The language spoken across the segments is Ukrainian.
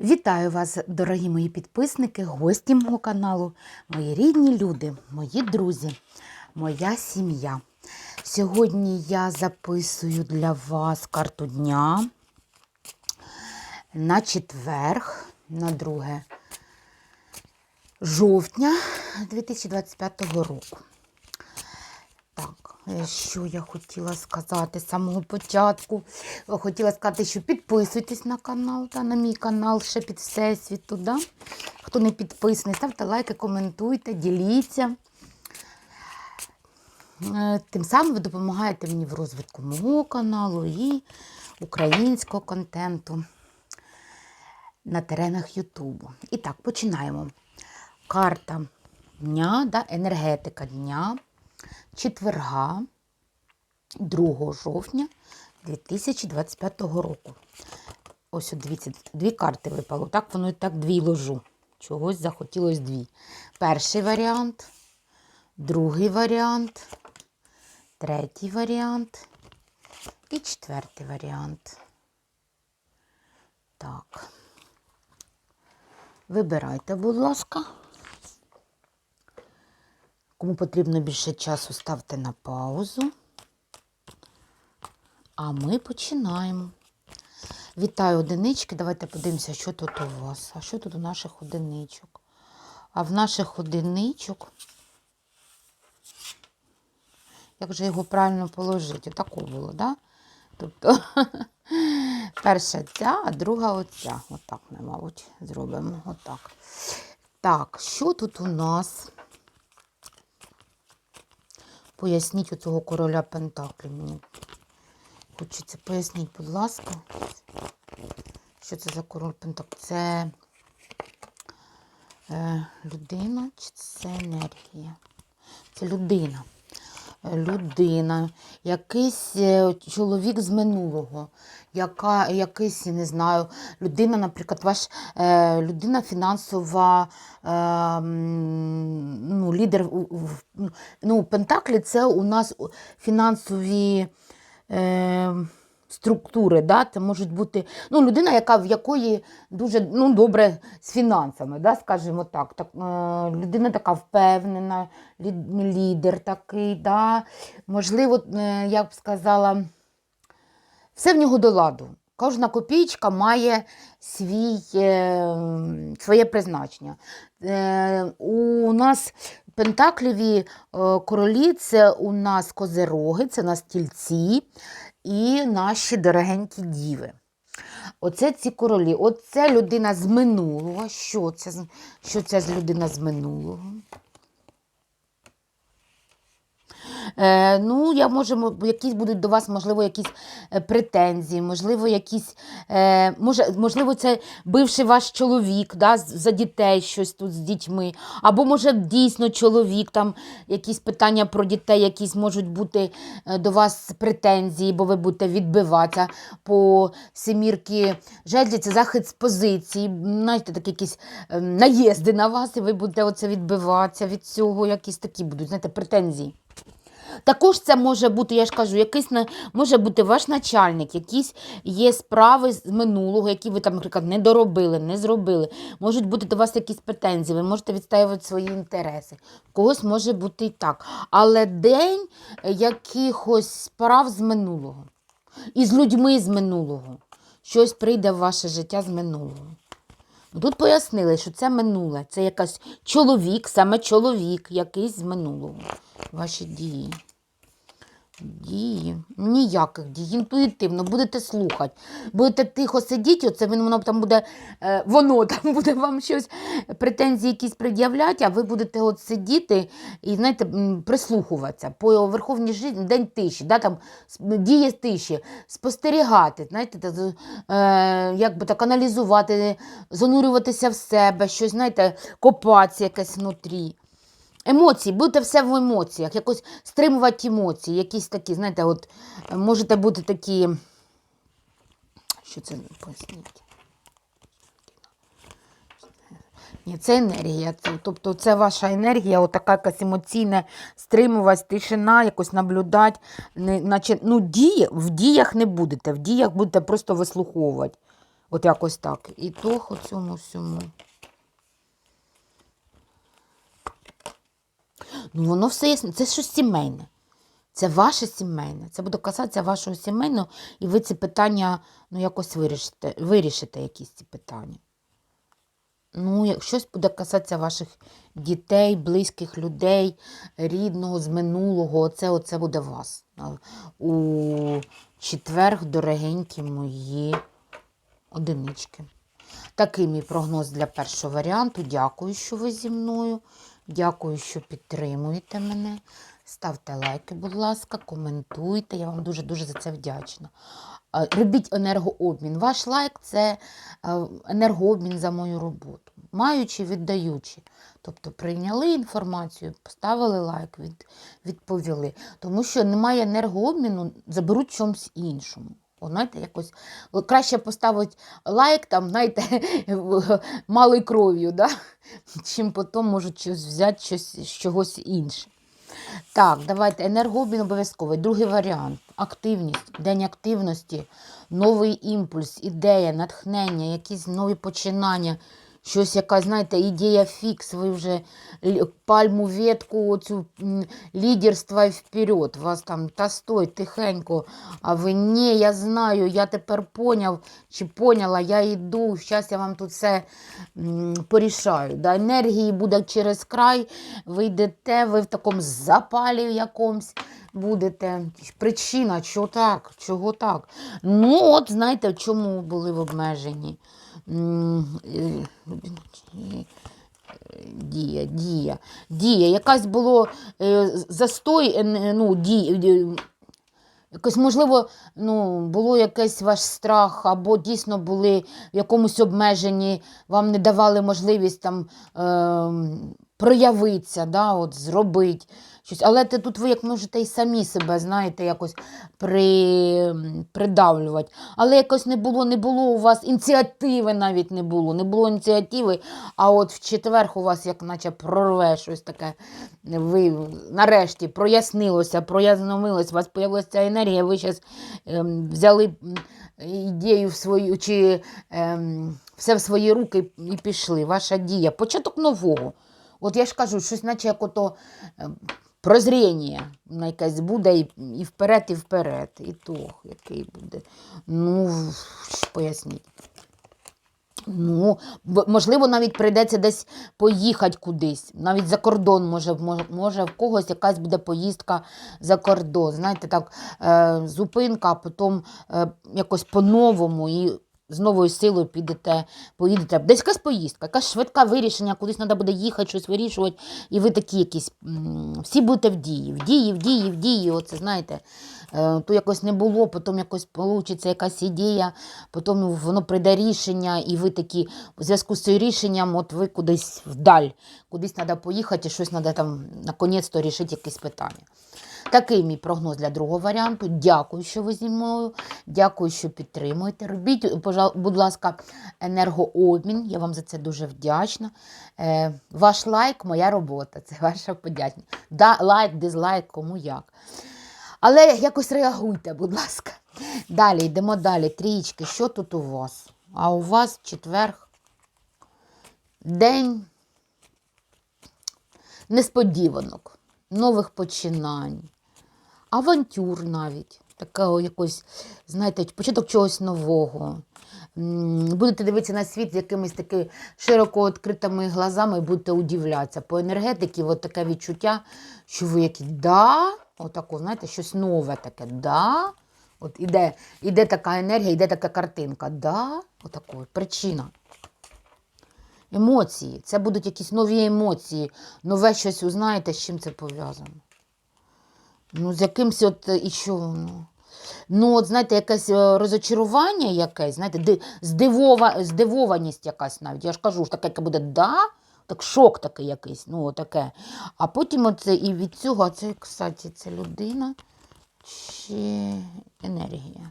Вітаю вас, дорогі мої підписники, гості мого каналу, мої рідні люди, мої друзі, моя сім'я. Сьогодні я записую для вас карту дня на четверг, на 2 жовтня 2025 року. Е, що я хотіла сказати з самого початку. Хотіла сказати, що підписуйтесь на канал, та на мій канал ще під Всесвіту. Да? Хто не підписаний, ставте лайки, коментуйте, діліться. Е, Тим самим ви допомагаєте мені в розвитку мого каналу і українського контенту на теренах Ютубу. І так, починаємо. Карта дня, да, енергетика дня четверга 2 жовтня 2025 року. Ось дивіться, дві карти випало. Так воно і так дві ложу. Чогось захотілось дві. Перший варіант, другий варіант, третій варіант і четвертий варіант. Так. Вибирайте, будь ласка. Кому потрібно більше часу, ставте на паузу. А ми починаємо. Вітаю одинички. Давайте подивимося, що тут у вас. А що тут у наших одиничок? А в наших одиничок. Як же його правильно положити? Отако було, да? Тобто перша ця, а друга оця. Отак ми, мабуть, зробимо. Отак. Так, що тут у нас? Поясніть у цього короля Пентаклі мені. Хочеться поясніть, будь ласка. Що це за король Пентаклі? Це е, людина чи це енергія? Це людина. Людина, якийсь е, чоловік з минулого, яка, якийсь, не знаю, людина, наприклад, ваш е, людина фінансова, е, ну, лідер ну, Пентаклі це у нас фінансові е, структури. Да? Це можуть бути ну, людина, яка в якої дуже ну, добре з фінансами, да? скажімо так. так е, людина така впевнена, лідер такий. Да? Можливо, е, я б сказала, все в нього до ладу. Кожна копійка має свій, е, своє призначення. Е, у нас пентакліві е, королі це у нас козероги, це у нас тільці і наші дорогенькі діви. Оце ці королі. Оце людина з минулого. Що це, що це з людина з минулого? Е, ну, я можемо, якісь будуть до вас, можливо, якісь е, претензії, можливо, якісь, е, може, можливо, це бивший ваш чоловік, да, за дітей щось тут з дітьми. Або, може, дійсно чоловік, там якісь питання про дітей, якісь можуть бути е, до вас претензії, бо ви будете відбиватися по семірки жезлі, це захід з позиції, знаєте, такі якісь е, наїзди на вас, і ви будете оце відбиватися від цього, якісь такі будуть, знаєте, претензії. Також це може бути, я ж кажу, якийсь може бути ваш начальник, якісь є справи з минулого, які ви там, наприклад, не доробили, не зробили. Можуть бути до вас якісь претензії, ви можете відстоювати свої інтереси. Когось може бути і так. Але день якихось справ з минулого. І з людьми з минулого. Щось прийде в ваше життя з минулого. Тут пояснили, що це минуле, це якась чоловік, саме чоловік, якийсь з минулого. Ваші дії. Дії. Ніяких дій. Інтуїтивно, будете слухати. Будете тихо сидіти, оце він, воно там буде, е, воно там буде вам щось, претензії якісь пред'являти, а ви будете от сидіти і, знаєте, прислухуватися. По верховній житті день тиші, да, там, діє тиші, спостерігати, знаєте, та, е, як би так аналізувати, занурюватися в себе, щось, знаєте, копатися якесь внутрі. Емоції, будете все в емоціях, якось стримувати емоції, якісь такі, знаєте, от е, можете бути такі. Що це поясніть? Ні, це енергія. Це, тобто це ваша енергія, отака якась емоційна стримуваність, тишина, якось наблюдати. Не, наче, ну, дії, в діях не будете, в діях будете просто вислуховувати. От якось так. І то цьому всьому. Ну, воно все ясно. Це щось сімейне. Це ваше сімейне. Це буде касатися вашого сімейного, і ви ці питання ну, якось вирішите, вирішите якісь ці питання. Ну, як щось буде касатися ваших дітей, близьких людей, рідного з минулого. Оце, оце буде вас. У четверг, дорогенькі мої одинички. Такий мій прогноз для першого варіанту. Дякую, що ви зі мною. Дякую, що підтримуєте мене. Ставте лайки, будь ласка, коментуйте. Я вам дуже-дуже за це вдячна. Робіть енергообмін. Ваш лайк це е, енергообмін за мою роботу. Маючи, віддаючи. Тобто прийняли інформацію, поставили лайк, від, відповіли. Тому що немає енергообміну, заберуть чомусь іншому. О, знаєте, якось краще поставити лайк, там, знаєте, малою кров'ю, да? чим потім можуть щось взяти щось, чогось інше. Так, давайте енергообмін обов'язковий. Другий варіант активність, день активності, новий імпульс, ідея, натхнення, якісь нові починання, щось, якась, знаєте, ідея фікс, ви вже пальму ветку, оцю м, лідерства і вперед. Вас там та стой, тихенько. А ви ні, я знаю, я тепер поняв чи поняла, я йду, зараз я вам тут все порішаю. Да? Енергії буде через край, ви йдете, ви в такому запалі якомусь будете. Причина, чого так? Чого так? Ну, от знаєте, в чому були в обмеженні. Е, Дія, дія, дія. Якась було е, застой, е, ну, дій, Якось, можливо, ну, було якийсь ваш страх, або дійсно були в якомусь обмеженні, вам не давали можливість там ем, проявитися, да, от, зробити щось. Але те тут ви як можете і самі себе, знаєте, якось при, придавлювати. Але якось не було, не було у вас ініціативи навіть не було. Не було ініціативи, а от в четвер у вас як наче прорве щось таке. Ви нарешті прояснилося, прояснилось, у вас з'явилася енергія, ви зараз ем, взяли ідею в свою, чи ем, все в свої руки і пішли. Ваша дія. Початок нового. От я ж кажу, щось наче як ото ем, прозріння якесь буде і, і вперед, і вперед. І то, який буде. Ну, поясніть. Ну, можливо, навіть прийдеться десь поїхати кудись, навіть за кордон, може, може в когось якась буде поїздка за кордон. Знаєте, так, е, зупинка, а потім е, якось по-новому і з новою силою підете, поїдете. Десь якась поїздка, якась швидка вирішення, кудись треба буде їхати, щось вирішувати, і ви такі якісь, всі будете в дії, в дії, в дії, в дії, оце, знаєте. Е, То якось не було, потім якось вийде якась ідея, потім воно прийде рішення, і ви такі в зв'язку з цим рішенням, от ви кудись вдаль, кудись треба поїхати, і щось треба там наконець-то рішити якесь питання. Такий мій прогноз для другого варіанту. Дякую, що ви зі мною. Дякую, що підтримуєте. Робіть, будь ласка, енергообмін. Я вам за це дуже вдячна. Е, ваш лайк моя робота. Це ваша подячна. Да, лайк, дизлайк, кому як. Але якось реагуйте, будь ласка. Далі, йдемо далі. Трієчки, що тут у вас? А у вас четверг день несподіванок, нових починань, авантюр навіть. Такого якось, знаєте, початок чогось нового. Будете дивитися на світ з якимись такими широко відкритими глазами і будете удивлятися. По енергетиці от таке відчуття, що ви які да, отако, знаєте, щось нове таке, да. От іде, іде така енергія, іде така картинка. Да, отако, причина. Емоції. Це будуть якісь нові емоції, нове щось узнаєте, з чим це пов'язано. Ну, з якимось от е, і що ну. Ну, от, знаєте, якесь е, розочарування якесь, знаєте, здивова, здивованість якась навіть. Я ж кажу, ж таке буде да, так шок такий якийсь, ну, таке. А потім оце і від цього, а це, кстати, це людина чи енергія.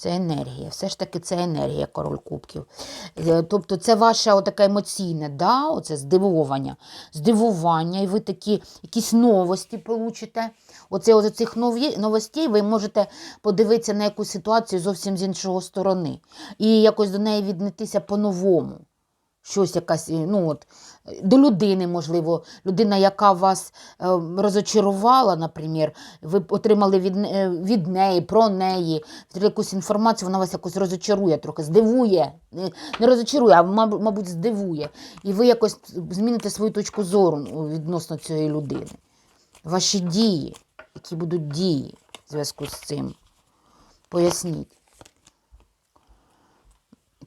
Це енергія. Все ж таки це енергія король кубків. Е, Тобто це ваше отаке емоційне, да? оце здивування. Здивування, і ви такі якісь новості получите. Оце от цих нові, новостей ви можете подивитися на якусь ситуацію зовсім з іншого сторони. І якось до неї віднестися по-новому. Щось якась, е, ну от, е, до людини, можливо, людина, яка вас е, розочарувала, наприклад, ви отримали від, від неї, про неї якусь інформацію, вона вас якось розочарує трохи, здивує. Не, розочарує, а мабуть, мабуть, здивує. І ви якось зміните свою точку зору ну, відносно цієї людини. Ваші дії, які будуть дії в зв'язку з цим. Поясніть.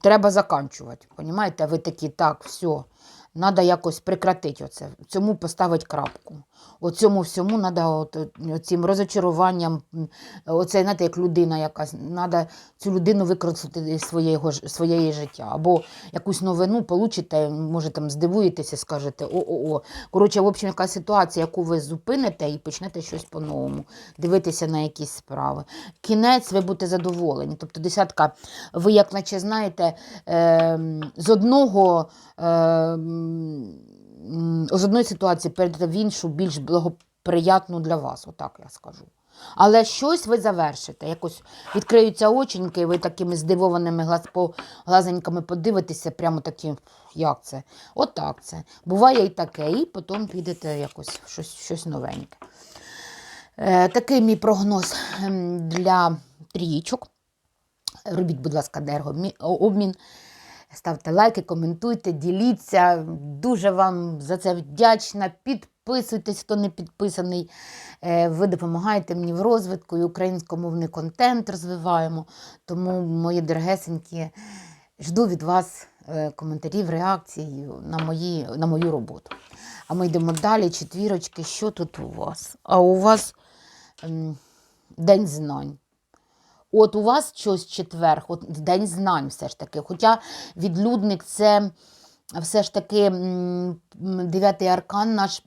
Треба заканчувати. Понімаєте? Ви такі, так, все, треба якось прекратити оце. Цьому поставити крапку. Оцьому всьому треба цим розочаруванням, оце, знаєте, як людина якась, треба цю людину використати з своєго, своєї життя. Або якусь новину получите, може там здивуєтеся, скажете о-о-о. Коротше, в общем, яка ситуація, яку ви зупините і почнете щось по-новому, дивитися на якісь справи. Кінець ви будете задоволені. Тобто десятка, ви, як наче знаєте, ем, з одного. м, з одної ситуації перейдете в іншу, більш благоприятну для вас, отак я скажу. Але щось ви завершите. Якось відкриються оченьки, і ви такими здивованими глазеньками подивитеся, прямо такі, як це? Отак це. Буває і таке, і потім підете якось щось, щось новеньке. Е, такий мій прогноз ем, для трієчок. Робіть, будь ласка, енергообмін. Ставте лайки, коментуйте, діліться. Дуже вам за це вдячна. Підписуйтесь, хто не підписаний. Е, Ви допомагаєте мені в розвитку і українськомовний контент розвиваємо. Тому, мої дорогесенькі, жду від вас е, коментарів, реакцій на, мої, на мою роботу. А ми йдемо далі. Четвірочки, що тут у вас? А у вас ем, День знань. От у вас щось четвер, от день знань все ж таки. Хоча відлюдник це все ж таки дев'ятий аркан наш,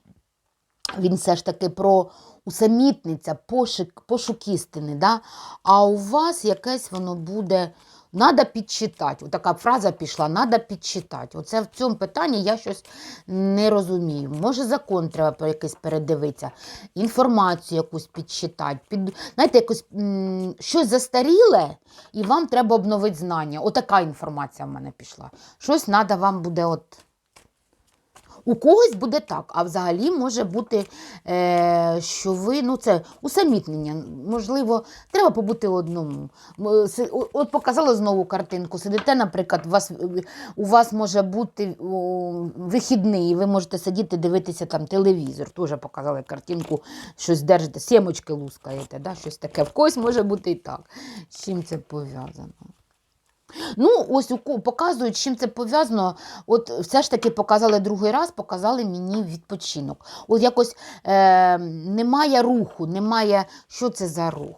він все ж таки про усамітниця, пошук, пошук істини. Да? А у вас якесь воно буде. Надо підчитати. Отака фраза пішла, надо підчитати. Оце в цьому питанні я щось не розумію. Може, закон треба якийсь передивитися, інформацію якусь підчитати. Під... Знаєте, якось щось застаріле, і вам треба обновити знання. Отака інформація в мене пішла. Щось треба вам буде от. У когось буде так, а взагалі може бути, е, що ви, ну це усамітнення. Можливо, треба побути одному. О- От показала знову картинку. Сидите, наприклад, у вас, у вас може бути вихідний, і ви можете сидіти, дивитися там телевізор. Теж показали картинку, щось держите, сімочки лускаєте, да? щось таке. В когось може бути і так. З чим це пов'язано? Ну, ось показують, чим це пов'язано. От все ж таки показали другий раз, показали мені відпочинок. От якось е, немає руху, немає, що це за рух.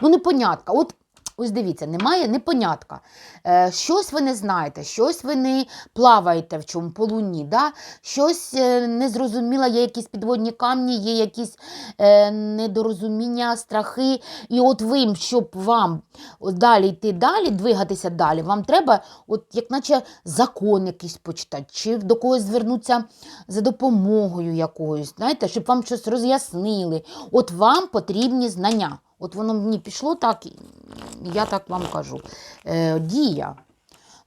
Ну, непонятка. От ось дивіться, немає непонятка. Е, щось ви не знаєте, щось ви не плаваєте в чому по луні, да? щось е, незрозуміло, є якісь підводні камні, є якісь е, недорозуміння, страхи. І от ви, щоб вам далі йти далі, двигатися далі, вам треба, от як наче закон якийсь почитати, чи до когось звернутися за допомогою якоюсь, знаєте, щоб вам щось роз'яснили. От вам потрібні знання. От воно мені пішло так, я так вам кажу. Е, дія.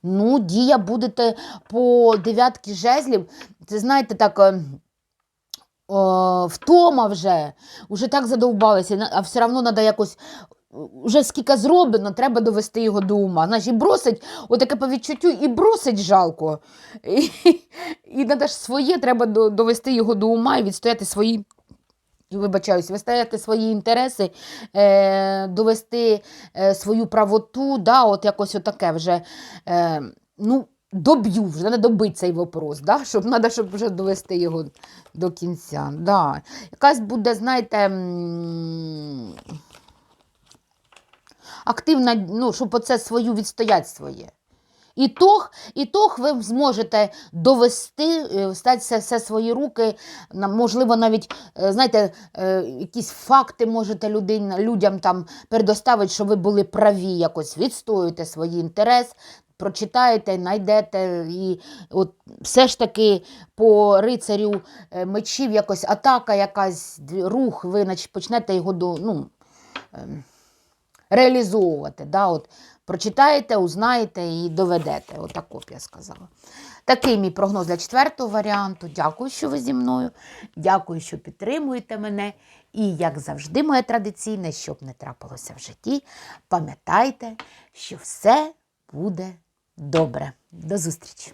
Ну, дія будете по дев'ятки жезлів. Це знаєте, так. е, втома вже, вже так задовбалися, а все одно треба якось. Вже скільки зроблено, треба довести його до ума. Знаєш, і бросить, отаке по відчуттю, і бросить жалко. І, і треба ж своє, треба довести його до ума і відстояти свої. Вибачаюсь, вистояти свої інтереси, е, довести е, свою правоту, да, от якось отаке вже. Е, ну, доб'ю, вже треба добити цей вопрос, да, щоб треба, щоб вже довести його до кінця. Да. Якась буде, знаєте, активна, ну, щоб оце свою відстояти своє. Ітог, ітог ви зможете довести, е, стати все, свої руки, можливо, навіть, е, знаєте, е, якісь факти можете людин, людям там предоставити, що ви були праві, якось відстоюєте свій інтерес, прочитаєте, знайдете. І от все ж таки по рицарю мечів якось атака, якась рух, ви почнете його до, ну, ем, реалізовувати. Да? От, прочитаєте, узнаєте і доведете. Отако б я сказала. Такий мій прогноз для четвертого варіанту. Дякую, що ви зі мною. Дякую, що підтримуєте мене. І, як завжди, моє традиційне, щоб не трапилося в житті, пам'ятайте, що все буде добре. До зустрічі!